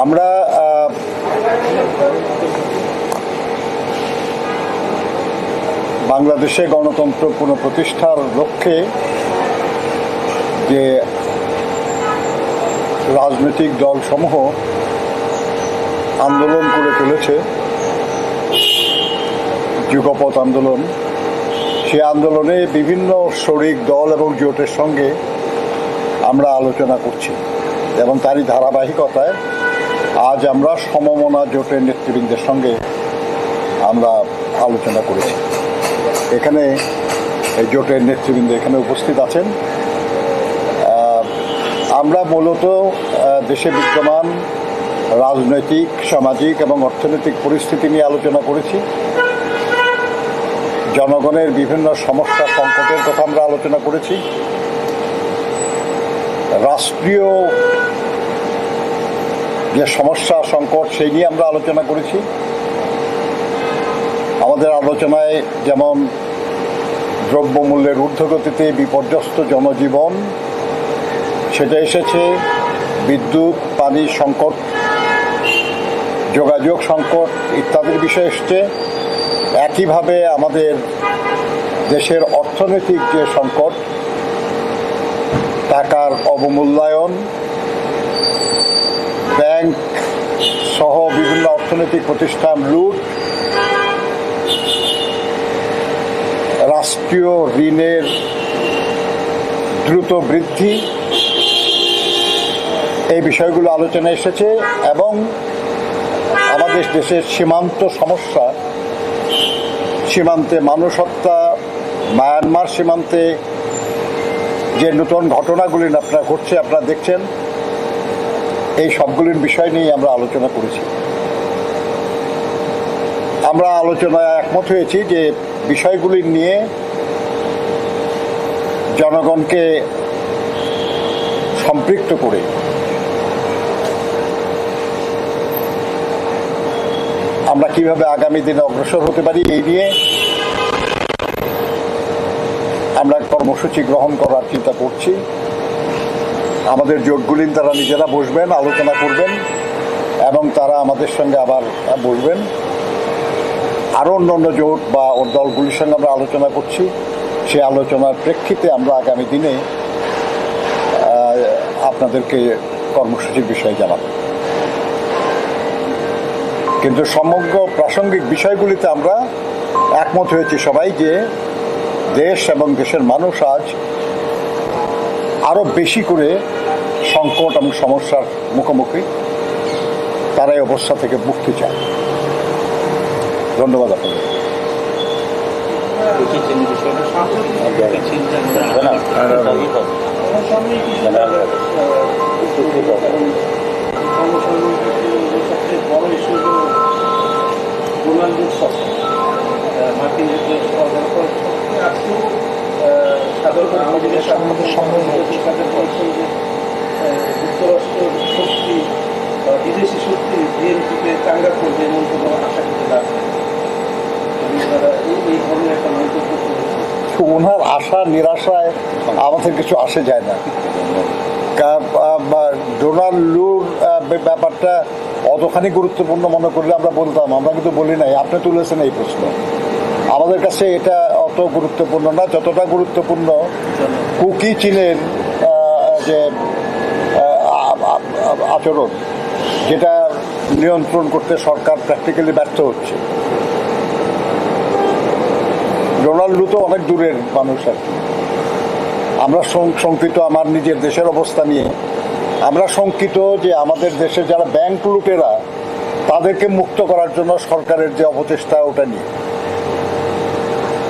আমরা বাংলাদেশে গণতন্ত্র পুনঃপ্রতিষ্ঠার লক্ষ্যে যে রাজনৈতিক দলসমূহ আন্দোলন করে চলেছে যুগপথ আন্দোলন, সে আন্দোলনে বিভিন্ন শরিক দল এবং জোটের সঙ্গে আমরা আলোচনা করছি এবং তারই ধারাবাহিকতায় আজ আমরা সমমনা জোটের নেতৃবৃন্দের সঙ্গে আমরা আলোচনা করেছি। এখানে এই জোটের নেতৃবৃন্দ এখানে উপস্থিত আছেন। আমরা মূলত দেশে বিদ্যমান রাজনৈতিক, সামাজিক এবং অর্থনৈতিক পরিস্থিতি নিয়ে আলোচনা করেছি। জনগণের বিভিন্ন সমস্যা সংকটের কথা আমরা আলোচনা করেছি। রাষ্ট্রীয় যে সমস্যা, সংকট, সেই নিয়ে আমরা আলোচনা করেছি। আমাদের আলোচনায় যেমন দ্রব্যমূল্যের ঊর্ধ্বগতিতে বিপর্যস্ত জনজীবন, সেটা এসেছে, বিদ্যুৎ, পানি সংকট, যোগাযোগ সংকট ইত্যাদির বিষয় এসছে। একইভাবে আমাদের দেশের অর্থনৈতিক যে সংকট, টাকার অবমূল্যায়ন ব্যাংক সহ বিভিন্ন অর্থনৈতিক প্রতিষ্ঠান লুট, রাষ্ট্রীয় ঋণের দ্রুত বৃদ্ধি, এই বিষয়গুলো আলোচনায় এসেছে এবং আমাদের দেশের সীমান্ত সমস্যা, সীমান্তে মানুষ হত্যা মায়ানমার সীমান্তে যে নতুন ঘটনাগুলি আপনারা ঘটছে, আপনারা দেখছেন। এই সবগুলির বিষয় নিয়ে আমরা আলোচনা করেছি। আমরা আলোচনায় একমত হয়েছি যে বিষয়গুলি নিয়ে জনগণকে সম্পৃক্ত করে আমরা কীভাবে আগামী দিনে অগ্রসর হতে পারি এই নিয়ে আমরা কর্মসূচি গ্রহণ করার চিন্তা করছি। আমাদের জোটগুলি তারা নিজেরা বসবেন, আলোচনা করবেন এবং তারা আমাদের সঙ্গে আবার বসবেন। আরও অন্যান্য জোট বা ওর দলগুলির সঙ্গে আমরা আলোচনা করছি। সেই আলোচনার প্রেক্ষিতে আমরা আগামী দিনে আপনাদেরকে কর্মসূচির বিষয়ে জানাব। কিন্তু সমগ্র প্রাসঙ্গিক বিষয়গুলিতে আমরা একমত হয়েছি সবাই যে দেশ এবং দেশের মানুষ আজ আরও বেশি করে সংকট এবং সমস্যার মুখোমুখি তারা এই অবস্থা থেকে মুক্তি চায়। ধন্যবাদ আপনাদের। মার্কিন যুক্তরাষ্ট্র সাধারণ আমাদের সাধারণত তাদের বলছেন যে যুক্তরাষ্ট্র শক্তি বা বিদেশি শক্তি বিএনপিকে চাঙ্গা করবে এমন কোনো আশা করতে এই ধরনের একটা মন্তব্য ওনার আশা, নিরাশায় আমাদের কিছু আসে যায় না। ডোনাল্ড লুর ব্যাপারটা অতখানি গুরুত্বপূর্ণ মনে করলে আমরা বলতাম, আমরা কিন্তু বলি নাই। আপনি তুলেছেন এই প্রশ্ন। আমাদের কাছে এটা অত গুরুত্বপূর্ণ না। যতটা গুরুত্বপূর্ণ, কুকি চীনের যে আচরণ, যেটা নিয়ন্ত্রণ করতে সরকার প্র্যাকটিক্যালি ব্যর্থ হচ্ছে। রোনাল্ডো তো অনেক দূরের মানুষ আর কি। আমরা শঙ্কিত আমার নিজের দেশের অবস্থা নিয়ে। আমরা শঙ্কিত যে আমাদের দেশে যারা ব্যাংক লুটেরা, তাদেরকে মুক্ত করার জন্য সরকারের যে অপচেষ্টা, ওটা নিয়ে।